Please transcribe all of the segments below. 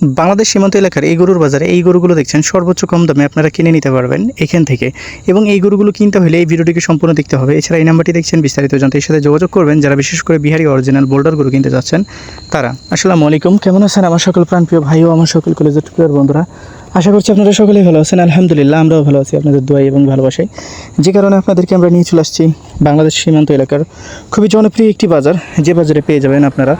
বাংলাদেশ সীমান্ত এলাকার এই গরুর বাজারে এই গরুগুলো দেখছেন সর্বোচ্চ কম দামে আপনারা কিনে নিতে পারবেন এখান থেকে। এবং এই গরুগুলো কিনতে হলে এই ভিডিওটিকে সম্পূর্ণ দেখতে হবে। এছাড়া এই নাম্বারটি দেখছেন, বিস্তারিত জানতে এর সাথে যোগাযোগ করবেন। যারা বিশেষ করে বিহারি অরিজিনাল বোল্ডার গরু কিনতে যাচ্ছেন, তারা। আসসালামু আলাইকুম, কেমন আছেন আমার সকল প্রাণপ্রিয় ভাই ও আমার সকল কলেজের প্রিয় বন্ধুরা? আশা করছি আপনারা সকলেই ভালো আছেন। আলহামদুলিল্লাহ, আমরাও ভালো আছি আপনাদের দোয়াই এবং ভালোবাসাই যে কারণে আপনাদেরকে আমরা নিয়ে চলে আসছি বাংলাদেশ সীমান্ত এলাকার খুবই জনপ্রিয় একটি বাজার। যে বাজারে পেয়ে যাবেন আপনারা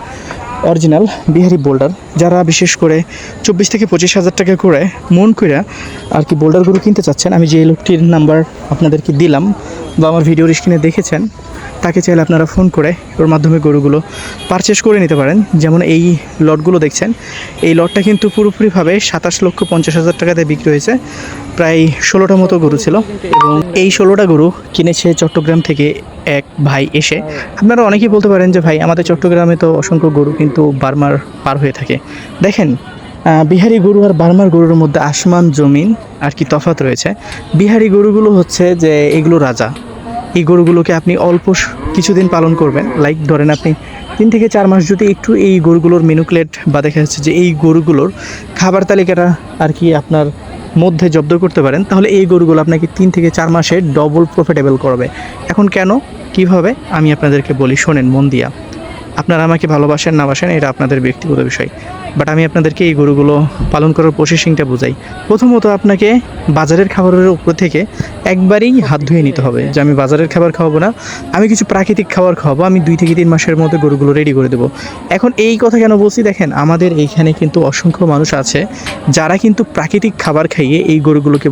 অরিজিনাল বিহারি বোল্ডার, যারা বিশেষ করে চব্বিশ থেকে পঁচিশ হাজার টাকা করে মন করে আর কি বোল্ডারগুলো কিনতে চাচ্ছেন, আমি যে লোকটির নাম্বার আপনাদেরকে দিলাম বা আমার ভিডিওর স্ক্রিনে দেখেছেন, তাকে চাইলে আপনারা ফোন করে ওর মাধ্যমে গরুগুলো পারচেস করে নিতে পারেন। যেমন এই লটগুলো দেখছেন, এই লটটা কিন্তু পুরোপুরিভাবে সাতাশ লক্ষ পঞ্চাশ হাজার টাকাতে বিক্রি হয়েছে, প্রায় ষোলোটা মতো গরু ছিল এবং এই ষোলোটা গরু কিনেছে চট্টগ্রাম থেকে এক ভাই এসে। আপনারা অনেকেই বলতে পারেন যে, ভাই, আমাদের চট্টগ্রামে তো অসংখ্য গরু কিন্তু বার্মার পার হয়ে থাকে। দেখেন বিহারি গরু আর বার্মার গরুর মধ্যে আসমান, জমিন আর কি তফাৎ রয়েছে। বিহারি গরুগুলো হচ্ছে যে, এগুলো রাজা। এই গরুগুলোকে আপনি অল্প কিছুদিন পালন করবেন। লাইক ধরেন আপনি তিন থেকে চার মাস যদি একটু এই গরুগুলোর মেনুক্লেট বা দেখা যাচ্ছে যে, এই গরুগুলোর খাবার তালিকাটা আর কি আপনার মধ্যে জব্দ করতে পারেন, তাহলে এই গরুগুলো আপনাকে তিন থেকে চার মাসে ডবল প্রফিটেবল করবে। এখন কেন? কীভাবে? আমি আপনাদেরকে বলি, শোনেন মন দিয়া। আপনারা আমাকে ভালোবাসেন, না বাসেন, এটা আপনাদের ব্যক্তিগত বিষয়। বাট আমি আপনাদেরকে এই গরুগুলো পালন করার প্রসেসিংটা বোঝাই। প্রথমত আপনাকে বাজারের খাবারের উপর থেকে একবারেই হাত ধুয়ে নিতে হবে যে আমি বাজারের খাবার খাওয়াবো না, আমি কিছু প্রাকৃতিক খাবার খাওয়াবো, আমি দুই থেকে তিন মাসের মধ্যে গরুগুলো রেডি করে দেবো। এখন এই কথা কেন বলছি দেখেন, আমাদের এইখানে কিন্তু অসংখ্য মানুষ আছে যারা কিন্তু প্রাকৃতিক খাবার খাইয়ে এই গরুগুলোকে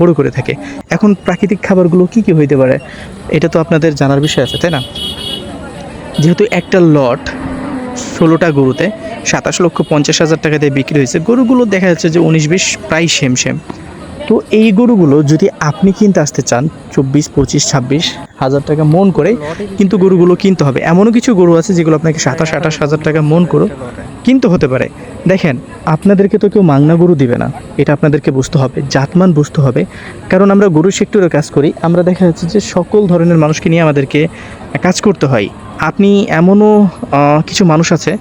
বড় করে থাকে। এখন প্রাকৃতিক খাবারগুলো কি কি হইতে পারে? এটা তো আপনাদের জানার বিষয় আছে, তাই না? যেহেতু একটা লট ষোলোটা গরুতে সাতাশ লক্ষ পঞ্চাশ হাজার টাকা দিয়ে বিক্রি হয়েছে, গরুগুলো দেখা যাচ্ছে যে উনিশ বিশ প্রায় সেম সেম। তো এই গরুগুলো যদি আপনি কিনতে আসতে চান, চব্বিশ, পঁচিশ, ছাব্বিশ হাজার টাকা মন করে কিন্তু গরুগুলো কিনতে হবে। এমনও কিছু গরু আছে যেগুলো আপনাকে সাতাশ, আঠাশ হাজার টাকা মন করে কিনতে হতে পারে। দেখেন, আপনাদেরকে তো কেউ মাংনা গরু দিবে না। এটা আপনাদেরকে বুঝতে হবে, জাতমান বুঝতে হবে। কারণ আমরা গরু সেক্টরে কাজ করি, আমরা দেখা যাচ্ছে যে সকল ধরনের মানুষকে নিয়ে আমাদেরকে কাজ করতে হয়। আপনি এমনও কিছু মানুষ আছে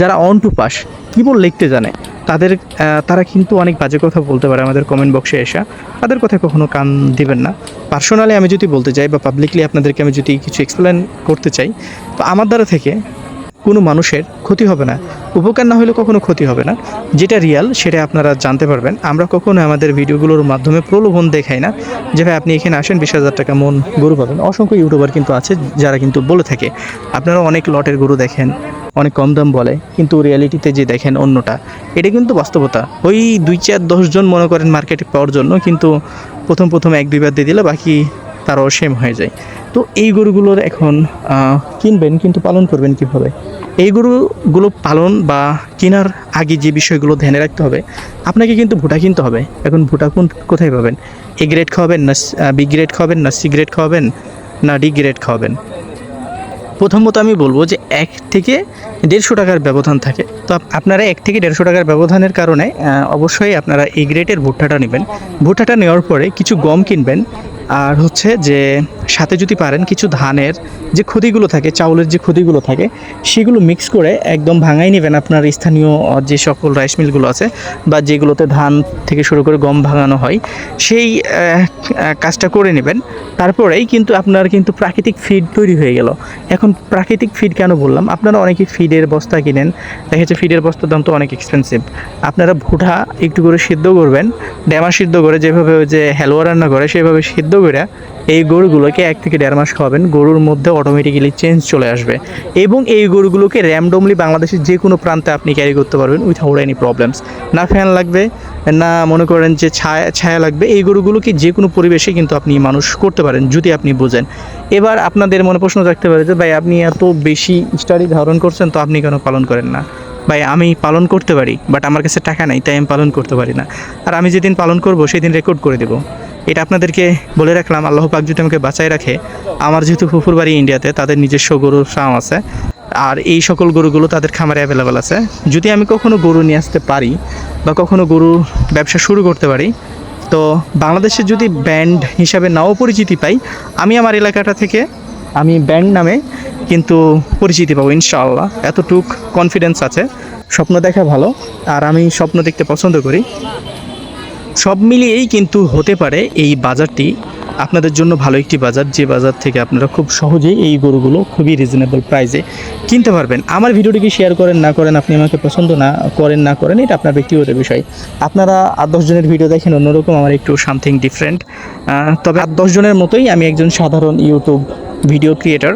যারা অন টু পাস কীবোর্ড লিখতে জানে? তাদের তারা কিন্তু অনেক বাজে কথা বলতে পারে আমাদের কমেন্ট বক্সে এসে। তাদের কথা কখনো কান দিবেন না। পার্সোনালি আমি যদি বলতে চাই বা পাবলিকলি আপনাদেরকে আমি যদি কিছু এক্সপ্লেন করতে চাই, তো আমার দ্বারা থেকে কোনো মানুষের ক্ষতি হবে না। উপকার না হলে কখনো ক্ষতি হবে না। যেটা রিয়াল সেটা আপনারা জানতে পারবেন। আমরা কখনো আমাদের ভিডিওগুলোর মাধ্যমে প্রলোভন দেখাই না। যে ভাই, আপনি এখানে আসেন, বিশ হাজার টাকা মন গরু পাবেন। অসংখ্য ইউটিউবার কিন্তু আছে, যারা কিন্তু বলে থাকে, আপনারা অনেক লটের গরু দেখেন, অনেক কম দাম বলে, কিন্তু রিয়ালিটিতে যে দেখেন অন্যটা, এটা কিন্তু বাস্তবতা। ওই দুই চার দশজন মনে করেন মার্কেটে পাওয়ার জন্য, কিন্তু প্রথম প্রথম এক দুইবার দিয়ে দিলে বাকি তারও সেম হয়ে যায়। তো এই গরুগুলোর এখন কিনবেন কিন্তু পালন করবেন কীভাবে? এই গরুগুলো পালন বা কেনার আগে যে বিষয়গুলো ধ্যানে রাখতে হবে, আপনাকে কিন্তু ভুটা কিনতে হবে। এখন ভুটা কোন, কোথায় পাবেন? এ গ্রেড খাওয়াবেন না বি গ্রেড খাওয়াবেন না সি গ্রেড খাওয়াবেন না ডি গ্রেড খাওয়াবেন? প্রথমত আমি বলব যে এক থেকে দেড়শো টাকার ব্যবধান থাকে। তো আপনারা এক থেকে দেড়শো টাকার ব্যবধানের কারণে অবশ্যই আপনারা এই গ্রেডের ভুট্টাটা নেবেন। ভুট্টাটা নেওয়ার পরে কিছু গম কিনবেন আর হচ্ছে যে সাথে যদি পারেন কিছু ধানের যে ক্ষতিগুলো থাকে, চাউলের যে ক্ষতিগুলো থাকে, সেগুলো মিক্স করে একদম ভাঙাই নেবেন আপনার স্থানীয় যে সকল রাইস মিলগুলো আছে বা যেগুলোতে ধান থেকে শুরু করে গম ভাঙানো হয়, সেই কাজটা করে নেবেন। তারপরেই কিন্তু আপনার কিন্তু প্রাকৃতিক ফিড তৈরি হয়ে গেল। এখন প্রাকৃতিক ফিড কেন বললাম? আপনারা অনেকে ফিডের বস্তা কিনেন, দেখা যাচ্ছে ফিডের বস্তার দাম তো অনেক এক্সপেন্সিভ আপনারা ভুটা একটু করে সিদ্ধ করবেন ড্যামা সিদ্ধ করে যেভাবে যে হালুয়া রান্না করে, সেভাবে সিদ্ধ করে এই গরুগুলোকে এক থেকে দেড় মাস খাওয়াবেন, গরুর মধ্যে অটোমেটিক্যালি চেঞ্জ চলে আসবে। এবং এই গরুগুলোকে র্যামডমলি বাংলাদেশের যে কোনো প্রান্তে আপনি ক্যারি করতে পারবেন উইথাউট এনি প্রবলেমস না ফ্যান লাগবে, না মনে করেন যে ছায়া ছায়া লাগবে, এই গরুগুলোকে যে কোনো পরিবেশে কিন্তু আপনি মানুষ করতে পারেন, যদি আপনি বোঝেন। এবার আপনাদের মনে প্রশ্ন থাকতে পারে যে, ভাই, আপনি এত বেশি স্টাডি ধারণ করছেন তো আপনি কেন পালন করেন না? ভাই, আমি পালন করতে পারি বাট আমার কাছে টাকা নাই, তাই আমি পালন করতে পারি না। আর আমি যেদিন পালন করব, সেদিন রেকর্ড করে দেব। এটা আপনাদেরকে বলে রাখলাম, আল্লাহ পাক যদি আমাকে বাঁচায় রাখে, আমার যেহেতু ফুফুর বাড়ি ইন্ডিয়াতে, তাদের নিজস্ব গরুর ফার্ম আছে, আর এই সকল গরুগুলো তাদের খামারে অ্যাভেলেবেল আছে। যদি আমি কখনো গরু নিয়ে আসতে পারি বা কখনো গরু ব্যবসা শুরু করতে পারি, তো বাংলাদেশে যদি ব্যান্ড হিসাবে নাও পরিচিতি পাই, আমি আমার এলাকাটা থেকে আমি ব্যান্ড নামে কিন্তু পরিচিতি পাবো, ইনশাআল্লাহ। এতটুক কনফিডেন্স আছে, স্বপ্ন দেখা ভালো, আর আমি স্বপ্ন দেখতে পছন্দ করি। সব মিলিয়েই কিন্তু হতে পারে এই বাজারটি। আপনাদের জন্য ভালো একটি বাজার, যে বাজার থেকে আপনারা খুব সহজেই এই গরুগুলো খুবই রিজনেবল প্রাইসে কিনতে পারবেন। আমার ভিডিওটিকে শেয়ার করেন, না করেন আপনি আমাকে পছন্দ না করেন না করেন, এটা আপনার ব্যক্তিগত বিষয়। আপনারা আট দশজনের ভিডিও দেখেন, অন্যরকম আমার একটু সামথিং ডিফারেন্ট তবে আট দশজনের মতোই আমি একজন সাধারণ ইউটিউব ভিডিও ক্রিয়েটার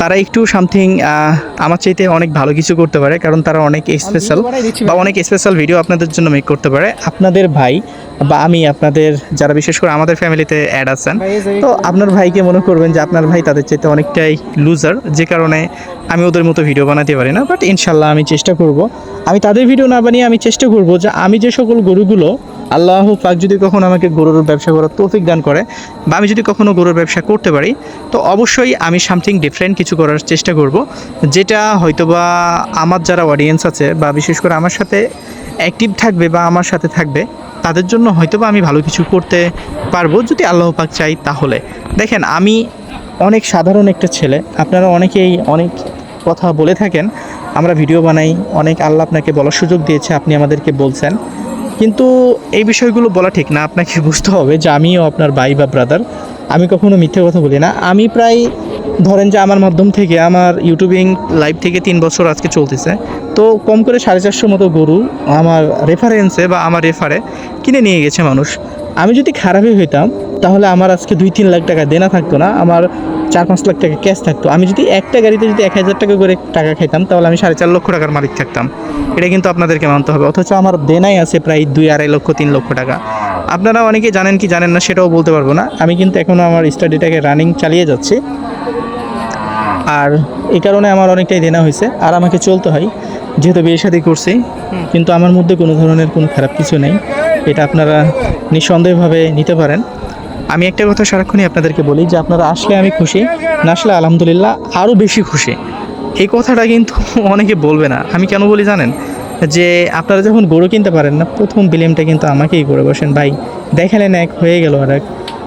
তারা একটু সামথিং আমার চাইতে অনেক ভালো কিছু করতে পারে কারণ তারা অনেক স্পেশাল বা অনেক স্পেশাল ভিডিও আপনাদের জন্য মেক করতে পারে। আপনাদের ভাই বা আমি আপনাদের যারা বিশেষ করে আমাদের ফ্যামিলিতে অ্যাড আছেন তো আপনার ভাইকে মনে করবেন যে আপনার ভাই তাদের চাইতে অনেকটাই লুজার যে কারণে আমি ওদের মতো ভিডিও বানাতে পারি না বাট ইনশাল্লাহ আমি চেষ্টা করব। আমি তাদের ভিডিও না বানিয়ে আমি চেষ্টা করব যে আমি যে সকল গরুগুলো আল্লাহ পাক যদি কখনো আমাকে গরুর ব্যবসা করার তৌফিক দান করে বা আমি যদি কখনো গরুর ব্যবসা করতে পারি, তো অবশ্যই আমি সামথিং ডিফারেন্ট কিছু করার চেষ্টা করব, যেটা হয়তোবা আমার যারা অডিয়েন্স আছে বা বিশেষ করে আমার সাথে অ্যাক্টিভ থাকবে বা আমার সাথে থাকবে, তাদের জন্য হয়তোবা আমি ভালো কিছু করতে পারব যদি আল্লাহ পাক চাই তাহলে। দেখেন, আমি অনেক সাধারণ একটা ছেলে, আপনারা অনেকেই অনেক কথা বলে থাকেন, আমরা ভিডিও বানাই, অনেক আল্লাহ আপনাকে বলার সুযোগ দিয়েছে, আপনি আমাদেরকে বলছেন। কিন্তু এই বিষয়গুলো বলা ঠিক না, আপনাকে বুঝতে হবে যে আমিও আপনার ভাই বা ব্রাদার আমি কখনো মিথ্যে কথা বলি না। আমি প্রায়, ধরেন যে আমার মাধ্যম থেকে, আমার ইউটিউবিং লাইভ থেকে তিন বছর আজকে চলতেছে। তো কম করে সাড়ে চারশো মতো গরু আমার রেফারেন্সে বা আমার রেফারে কিনে নিয়ে গেছে মানুষ। আমি যদি খারাপই হইতাম তাহলে আমার আজকে দুই তিন লাখ টাকা দেনা থাকতো না আমার চার পাঁচ লাখ টাকা ক্যাশ থাকতো। আমি যদি একটা গাড়িতে যদি এক হাজার টাকা করে টাকা খাইতাম তাহলে আমি সাড়ে চার লক্ষ টাকার মালিক থাকতাম। এটা কিন্তু আপনাদেরকে মানতে হবে অথচ আমার দেনাই আছে প্রায় দুই আড়াই লক্ষ তিন লক্ষ টাকা। আপনারা অনেকে জানেন কি জানেন না সেটাও বলতে পারব না। আমি কিন্তু এখনও আমার স্টাডিটাকে রানিং চালিয়ে যাচ্ছি। আর এই কারণে আমার অনেকটাই দেনা হয়েছে আর আমাকে চলতে হয়। যেহেতু বিয়ে শাদী করছি কিন্তু আমার মধ্যে কোনো ধরনের কোনো খারাপ কিছু নেই। এটা আপনারা নিঃসন্দেহভাবে নিতে পারেন। আমি একটা কথা সারাক্ষণই আপনাদেরকে বলি যে আপনারা আসলে আমি খুশি, না আসলে আলহামদুলিল্লাহ আরও বেশি খুশি। এই কথাটা কিন্তু অনেকে বলবে না। আমি কেন বলি জানেন? যে আপনারা যখন গরু কিনতে পারেন না, প্রথম বিলিমটা কিন্তু আমাকেই করে বসেন, ভাই, দেখালেন এক, হয়ে গেল আর এক।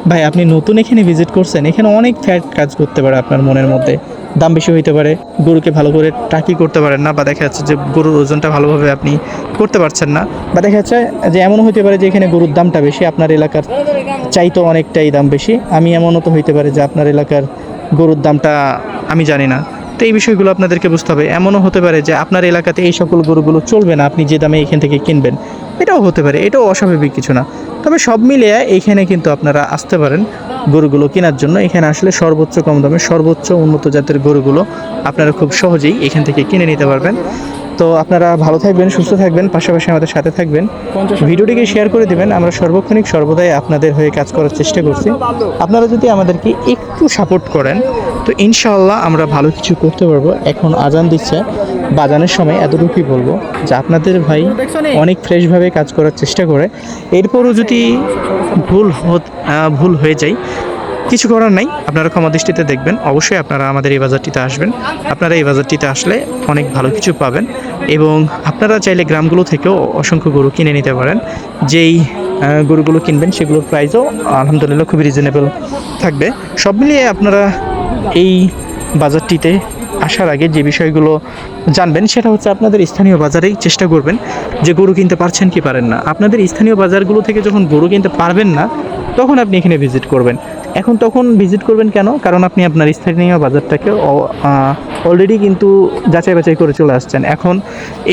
ভাই, আপনি নতুন এখানে ভিজিট করছেন, এখানে অনেক ফ্যাট কাজ করতে পারে আপনার মনের মধ্যে। দাম বেশি হইতে পারে, গরুকে ভালো করে টাকি করতে পারেন না, বা দেখা যাচ্ছে যে গরুর ওজনটা ভালোভাবে আপনি করতে পারছেন না, বা দেখা যাচ্ছে যে এমনও হইতে পারে যে এখানে গরুর দামটা বেশি, আপনার এলাকার চাইতো অনেকটাই দাম বেশি। আমি এমনও তো হইতে পারে যে আপনার এলাকার গরুর দামটা আমি জানি না। তো এই বিষয়গুলো আপনাদেরকে বুঝতে হবে। এমনও হতে পারে যে আপনার এলাকাতে এই সকল গরুগুলো চলবে না, আপনি যে দামে এখান থেকে কিনবেন, এটাও হতে পারে, এটাও অস্বাভাবিক কিছু না। তবে সব মিলিয়ে এইখানে কিন্তু আপনারা আসতে পারেন। গরুগুলো কেনার জন্য এখানে আসলে সর্বোচ্চ কম দামে সর্বোচ্চ উন্নত জাতের গরুগুলো আপনারা খুব সহজেই এখান থেকে কিনে নিতে পারবেন। তো আপনারা ভালো থাকবেন, সুস্থ থাকবেন, পাশাপাশি আমাদের সাথে থাকবেন। ভিডিওটিকে শেয়ার করে দিবেন, আমরা সর্বক্ষণিক সর্বদাই আপনাদের হয়ে কাজ করার চেষ্টা করছি। আপনারা যদি আমাদেরকে একটু সাপোর্ট করেন, তো ইনশাআল্লাহ আমরা ভালো কিছু করতে পারব। এখন আজান দিচ্ছে, বাজানের সময় এতটুকুই বলব যে আপনাদের ভাই অনেক ফ্রেশভাবে কাজ করার চেষ্টা করে। এরপরও যদি ভুল ভুল হয়ে যায় কিছু করার নাই। আপনারা ক্ষমা দৃষ্টিতে দেখবেন। অবশ্যই আপনারা আমাদের এই বাজারটিতে আসবেন। আপনারা এই বাজারটিতে আসলে অনেক ভালো কিছু পাবেন এবং আপনারা চাইলে গ্রামগুলো থেকেও অসংখ্য গরু কিনে নিতে পারেন। যেই গরুগুলো কিনবেন সেগুলোর প্রাইসও আলহামদুলিল্লাহ খুবই রিজনেবল থাকবে। সব মিলিয়ে আপনারা এই বাজারটিতে আসার আগে যে বিষয়গুলো জানবেন, সেটা হচ্ছে আপনাদের স্থানীয় বাজারেই চেষ্টা করবেন যে গরু কিনতে পারছেন কি পারেন না। আপনাদের স্থানীয় বাজারগুলো থেকে যখন গরু কিনতে পারবেন না, তখন আপনি এখানে ভিজিট করবেন। এখন তখন ভিজিট করবেন কেন? কারণ আপনি আপনার স্থানীয় বাজারটাকে অলরেডি কিন্তু যাচাই বাছাই করে চলে আসছেন। এখন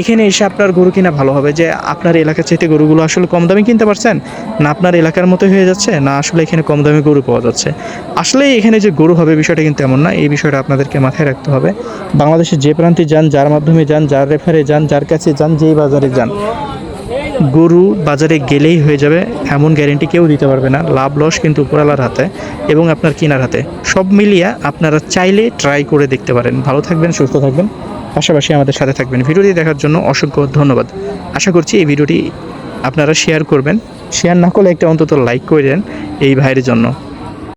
এখানে এসে আপনার গরু কিনা ভালো হবে যে আপনার এলাকার চাইতে গরুগুলো আসলে কম দামে কিনতে পারছেন? না আপনার এলাকার মতো হয়ে যাচ্ছে? না আসলে এখানে কম দামে গরু পাওয়া যাচ্ছে? আসলে এখানে যে গরু হবে বিষয়টা কিন্তু এমন না। এই বিষয়টা আপনাদেরকে মাথায় রাখতে হবে। বাংলাদেশের যে প্রান্তে যান যার মাধ্যমে যান, যার রেফারে যান, যার কাছে যান, যেই বাজারে যান, গরু বাজারে গেলেই হয়ে যাবে, এমন গ্যারেন্টি কেউ দিতে পারবে না। লাভ লস কিন্তু উপরালার হাতে এবং আপনার কেনার হাতে। সব মিলিয়ে আপনারা চাইলে ট্রাই করে দেখতে পারেন। ভালো থাকবেন, সুস্থ থাকবেন। পাশাপাশি আমাদের সাথে থাকবেন। ভিডিওটি দেখার জন্য অসংখ্য ধন্যবাদ। আশা করছি এই ভিডিওটি আপনারা শেয়ার করবেন। শেয়ার না করলে একটা অন্তত লাইক করে দেন এই ভাইয়ের জন্য।